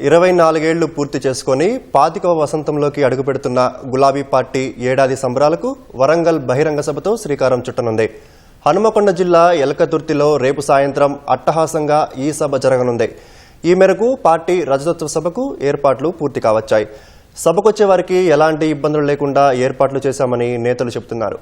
ఇరవై నాలుగేళ్ళు పూర్తి చేసుకొని పాతికవ వసంతంలోకి అడుగుపెడుతున్న గులాబీ పార్టీ ఏడాది సంబరాలకు వరంగల్ బహిరంగ సభతో శ్రీకారం చుట్టనుంది. హనుమకొండ జిల్లా ఎలకతుర్తిలో రేపు సాయంత్రం అట్టహాసంగా ఈ సభ జరగనుంది. ఈ మేరకు పార్టీ రజతత్వ సభకు ఏర్పాట్లు పూర్తి కావచ్చాయి. సభకొచ్చే వారికి ఎలాంటి ఇబ్బందులు లేకుండా ఏర్పాట్లు చేశామని నేతలు చెబుతున్నారు.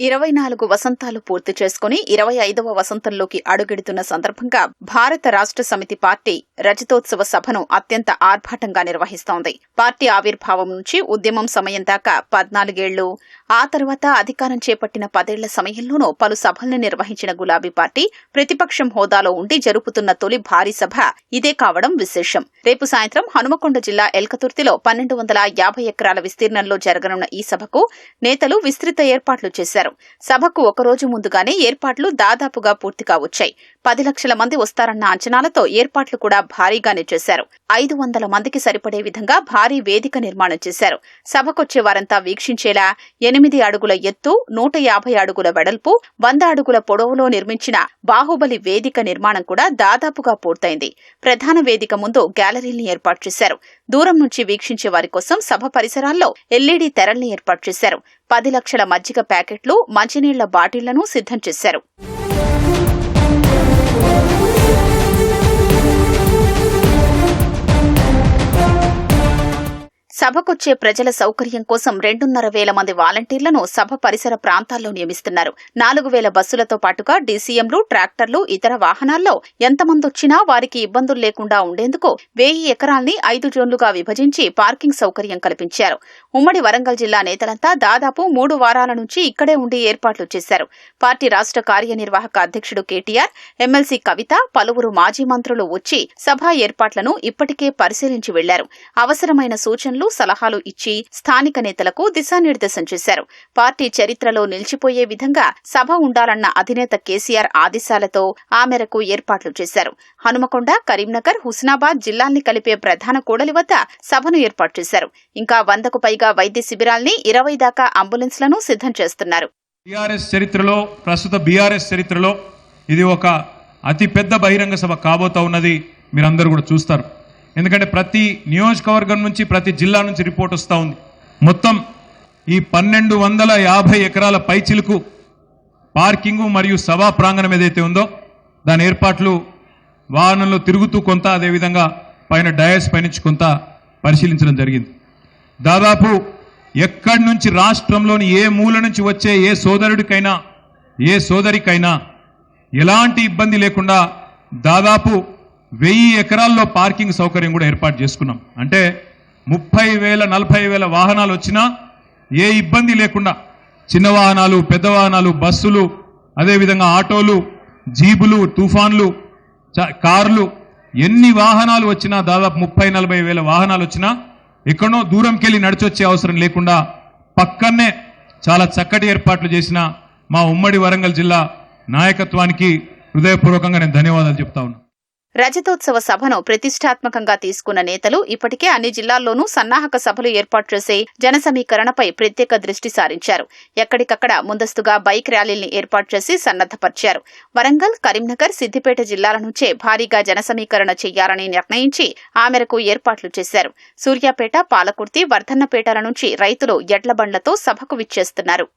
ఇరవై నాలుగు వసంతాలు పూర్తి చేసుకుని ఇరవై ఐదవ వసంతంలోకి అడుగెడుతున్న సందర్భంగా భారత రాష్ట్ర సమితి పార్టీ రజతోత్సవ సభను అత్యంత ఆర్భాటంగా నిర్వహిస్తోంది. పార్టీ ఆవిర్భావం నుంచి ఉద్యమం సమయం దాకా పద్నాలుగేళ్ళు ఆ తర్వాత అధికారం చేపట్టిన పదేళ్ళ సమయంలోనూ పలు సభల్ని నిర్వహించిన గులాబీ పార్టీ ప్రతిపక్షం హోదాలో ఉండి జరుపుతున్న తొలి భారీ సభ ఇదే కావడం విశేషం. రేపు సాయంత్రం హనుమకొండ జిల్లా ఎల్కతుర్తిలో పన్నెండు వందల యాభై ఎకరాల విస్తీర్ణంలో జరగనున్న ఈ సభకు నేతలు విస్తృత ఏర్పాట్లు చేశారు. సభకు ఒకరోజు ముందుగానే ఏర్పాట్లు దాదాపుగా పూర్తిగా వచ్చాయి. పది లక్షల మంది వస్తారన్న అంచనాలతో ఏర్పాట్లు కూడా భారీగానే చేశారు. ఐదు వందల మందికి సరిపడే విధంగా భారీ వేదిక నిర్మాణం చేశారు. సభకొచ్చే వారంతా వీక్షించేలా ఎనిమిది అడుగుల ఎత్తు నూట యాభై అడుగుల వెడల్పు వంద అడుగుల పొడవులో నిర్మించిన బాహుబలి వేదిక నిర్మాణం కూడా దాదాపుగా పూర్తయింది. ప్రధాన వేదిక ముందు గ్యాలరీని ఏర్పాటు చేశారు. దూరం నుంచి వీక్షించే వారి కోసం సభ పరిసరాల్లో ఎల్ఈడీ తెరల్ని ఏర్పాటు చేశారు. పది లక్షల మజ్జిగ ప్యాకెట్లు మంచినీళ్ళ బాటిళ్ళను సిద్ధం చేశారు. సభకొచ్చే ప్రజల సౌకర్యం కోసం రెండున్నర వేల మంది వాలంటీర్లను సభ పరిసర ప్రాంతాల్లో నియమిస్తున్నారు. నాలుగు వేల బస్సులతో పాటుగా డీసీఎంలు ట్రాక్టర్లు ఇతర వాహనాల్లో ఎంతమంది వచ్చినా వారికి ఇబ్బందులు లేకుండా ఉండేందుకు వెయ్యి ఎకరాల్ని ఐదు జోన్లుగా విభజించి పార్కింగ్ సౌకర్యం కల్పించారు. ఉమ్మడి వరంగల్ జిల్లా నేతలంతా దాదాపు మూడు వారాల నుంచి ఇక్కడే ఉండి ఏర్పాట్లు చేశారు. పార్టీ రాష్ట్ర కార్యనిర్వాహక అధ్యక్షుడు కేటీఆర్ ఎమ్మెల్సీ కవిత పలువురు మాజీ మంత్రులు వచ్చి సభ ఏర్పాట్లను ఇప్పటికే పరిశీలించి వెళ్ళారు. అవసరమైన సూచనలు సలహాలు ఇచ్చి స్థానిక నేతలకు దిశానిర్దేశం చేశారు. పార్టీ చరిత్రలో నిలిచిపోయే విధంగా సభ ఉండాలన్న అధినేత కేసీఆర్ ఆదేశాలతో ఆ మేరకు ఏర్పాట్లు చేశారు. హనుమకొండ కరీంనగర్ హుస్నాబాద్ జిల్లాల్ని కలిపే ప్రధాన కూడలి వద్ద సభను ఏర్పాటు చేశారు. ఇంకా వందకు పైగా వైద్య శిబిరాల్ని ఇరవై దాకా అంబులెన్స్లను సిద్ధం చేస్తున్నారు. బీఆర్ఎస్ చరిత్రలో ప్రస్తుత బీఆర్ఎస్ చరిత్రలో ఇది ఒక అతి పెద్ద బహిరంగ సభ కాబోతా ఉన్నది. మీరందరూ కూడా చూస్తారు. ఎందుకంటే ప్రతి నియోజకవర్గం నుంచి ప్రతి జిల్లా నుంచి రిపోర్ట్ వస్తూ ఉంది. మొత్తం ఈ పన్నెండు వందల యాభై ఎకరాల పైచిలుకు పార్కింగు మరియు సభా ప్రాంగణం ఏదైతే ఉందో దాని ఏర్పాట్లు వాహనంలో తిరుగుతూ కొంత అదేవిధంగా పైన డయస్ పైనుంచి కొంత పరిశీలించడం జరిగింది. దాదాపు ఎక్కడి నుంచి రాష్ట్రంలోని ఏ మూల నుంచి వచ్చే ఏ సోదరుడికైనా ఏ సోదరికైనా ఎలాంటి ఇబ్బంది లేకుండా దాదాపు వెయ్యి ఎకరాల్లో పార్కింగ్ సౌకర్యం కూడా ఏర్పాటు చేసుకున్నాం. అంటే ముప్పై వేల నలభై వేల వాహనాలు వచ్చినా ఏ ఇబ్బంది లేకుండా చిన్న వాహనాలు పెద్ద వాహనాలు బస్సులు అదేవిధంగా ఆటోలు జీబులు తుఫాన్లు చ- కార్లు ఎన్ని వాహనాలు వచ్చినా దాదాపు ముప్పై నలభై వేల వాహనాలు వచ్చినా ఎక్కడో దూరంకెళ్ళి నడిచొచ్చే అవసరం లేకుండా పక్కనే చాలా చక్కటి ఏర్పాట్లు చేసిన మా ఉమ్మడి వరంగల్ జిల్లా నాయకత్వానికి హృదయపూర్వకంగా నేను ధన్యవాదాలు చెప్తా రజతోత్సవ సభను ప్రతిష్టాత్మకంగా తీసుకున్న నేతలు ఇప్పటికే అన్ని జిల్లాల్లోనూ సన్నాహక సభలు ఏర్పాటు చేసి జన సమీకరణపై ప్రత్యేక దృష్టి సారించారు. ఎక్కడికక్కడ ముందస్తుగా బైక్ ర్యాలీల్ని ఏర్పాటు చేసి సన్నద్దపరిచారు వరంగల్ కరీంనగర్ సిద్దిపేట జిల్లాల నుంచే భారీగా జన సమీకరణ చేయాలని నిర్ణయించి ఆ మేరకు ఏర్పాట్లు చేశారు. సూర్యాపేట పాలకుర్తి వర్ధన్నపేటల నుంచి రైతులు ఎడ్ల బండ్లతో సభకు విచ్చేస్తున్నారు.